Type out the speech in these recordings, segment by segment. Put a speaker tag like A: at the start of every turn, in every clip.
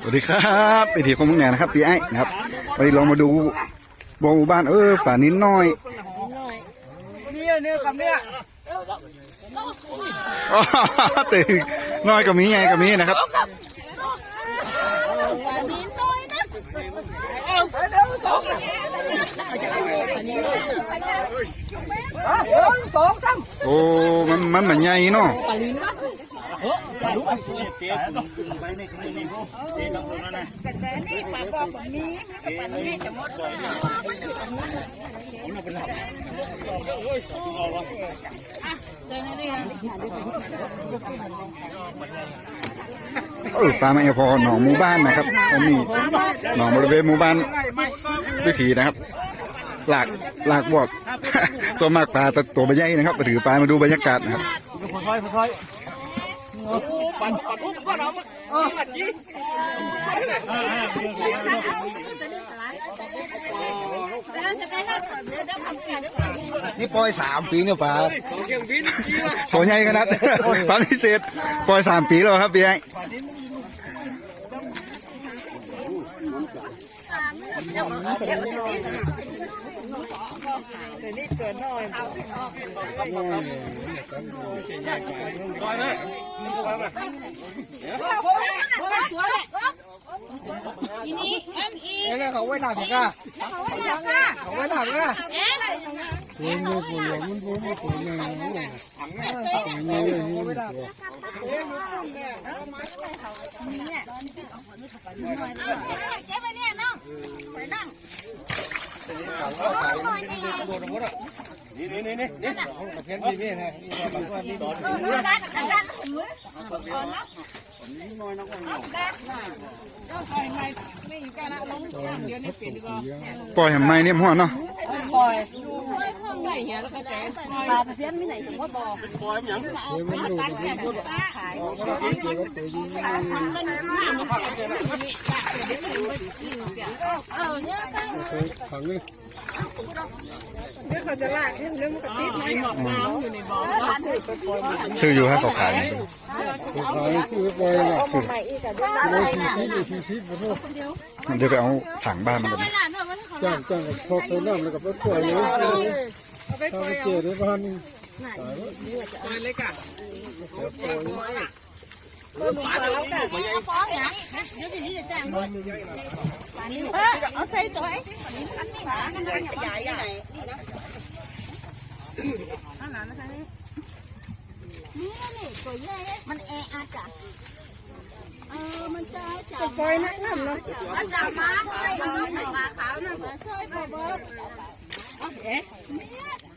A: สวัสดีครับไอทีของมึงแหนนะครับพี่ไอ้นะครับวันนี้เรามาดูบหมู่บ้านเออป่านิ้นน้อย
B: เนี่ยเนี่ยกับเนี่ย
A: อ๋อตึงน้อยกับมีไงกับมีนะครับ
B: สองสาม
A: โอ้มันมันเหมือนใหญ่เนาะ เออปลามาเอลพอหนองหมู่บ้านนะครับอันนี้หนองบริเวณหมู่บ้านวิถีนะครับ หลากหลากบวกส่วนมากปลาแต่ตัวใบใหญ่นะครับมาถือปลามาดูบรรยากาศนะครับ
B: ปั่นปั่นอุ้มก็เราไม่มาจี
A: นี่ปล่อยสามปีเนี่ยปลาตัวใหญ่ขนาดปลาพิเศษปล่อยสามปีแล้วครับพี่ไอ้
B: นี่เกินหน่อย
C: อีนี่เอ็มอี
B: นี่เขาไว้หนักก้าเขาไว้หนักก้า
C: เอ็มเจ๊ไปเนี่ยน้องไปนั่ง
B: นี่นี่นี่นี่นี่เพี้ยนพี่พี่นะนี่บางคนนี่ตอน
C: เออได้จัดการอ
A: ปล่อยไมเนี่ยหัวเนาะ
C: ลาเพียนไม่ไหนถึงว่าบอก
A: ชื่ออยู่ให้เขาขาย
D: ขายซื้อไปละซื้อโลสี่สิบสี่สิบโอ้โห
A: เดี๋ยวไปเอาถังบ้านมันก่อน
D: จ้างจ้าพอเขาน้ำแล้วก็ไปขายเลยถ้าไปเจ อได้บ้านนี่
C: ฟ้องอย่างเดี๋ยวทีนี้จะแจ้งเออเอาใส่ตัวไอ้อันนี้หมามันขยายใหญ่นี่นี่ตัวใหญ่มันแออัดจ้ะเออมันจะจับปล่อยนะน้ำเนาะจับมาใส่น้องปลาขาวนั่นมาช่วยไปเบิร์ด
B: ไหนแบบกึ่ง นะแก่ว่า
D: เพียง
B: หมานี่มันจะมันใหญ่ฮะถูกอะเป็นใหญ่อ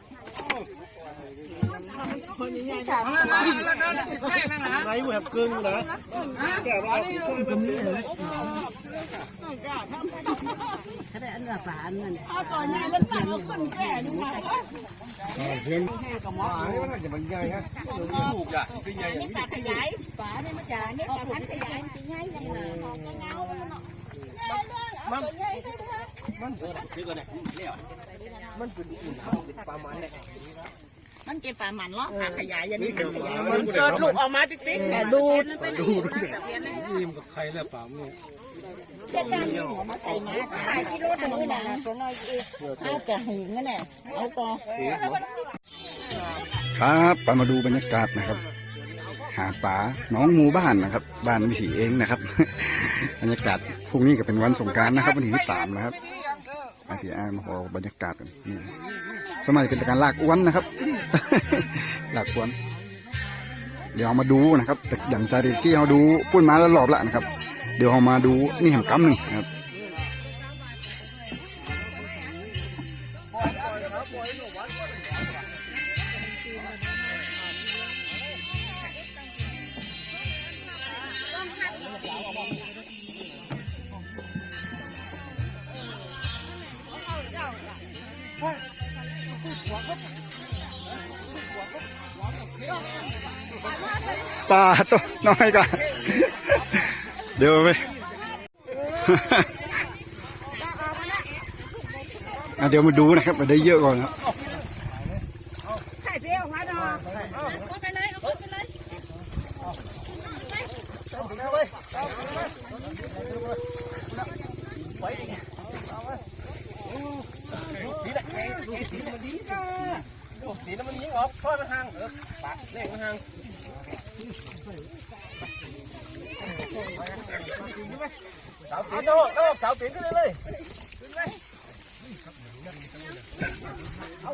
B: ย่างนี้
C: ขยายฝาเนี่ยมันจะเนี่ยฝาพันขยายมันจะง่ายเลยนะเงาเลยเนาะมันใหญ่ใช่ไหม
B: มันเป็นอุ่นเป็นปลามันเนี่ย
C: มันเก็บฝาหมันเนาะฝาขยายอย่างนี้
B: ขยาย
C: มันเกิดลูกออกมาติ๊กๆแต่ดูดู
D: ยิ้มกับใครแล้วป่าเนี่ย
C: เส้นด้านนี้หัวมาใส่มาขายกิโลนึงนะตัวน้อยอีกเอาแต่หึงนั่นแหละเอาก็
A: ครับไปมาดูบรรยากาศนะครับ หาป่าน้องหมู่บ้านนะครับ บ้านวิถีเองนะครับ บรรยากาศพรุ่งนี้ก็เป็นวันสงการนะครับวันที่ที่สามนะครับ ไอทีอาร์มาขอบรรยากาศกันนี่สมัยเป็นการลากอ้วนนะครับ ลากอ้วน เดี๋ยวเอามาดูนะครับแต่อย่างใจดีที่เราดูปุ้นมาแล้วรอบละนะครับ เดี๋ยวเอามาดูนี่แห่งกำหนึ่งนะครับปล ปลาตัวน้อยกันเดี๋ยวไปเดี๋ยวมาดูนะครับมาได้เยอะก่อนครับ
C: สีน้มันยิงออกซอยมันางเออปะเล่
D: งมันาง สาวตีนเจ้าสาวตีนขึ้นเลย
C: โอ้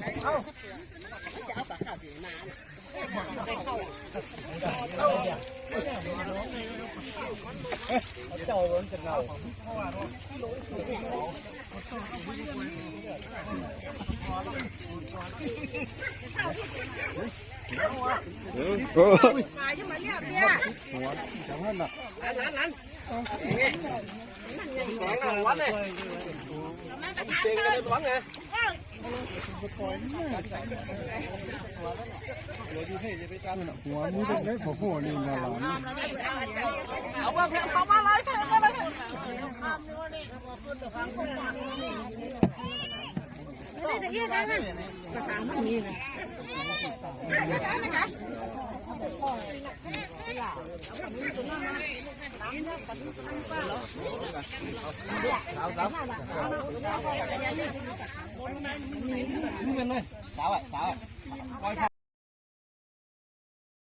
D: แข็งอ่ะวันเลยเต็งกันเลยตัวไง
B: หัวนี้เล็กๆพวกนี้นะหลาน
D: สาวอะสาวอะ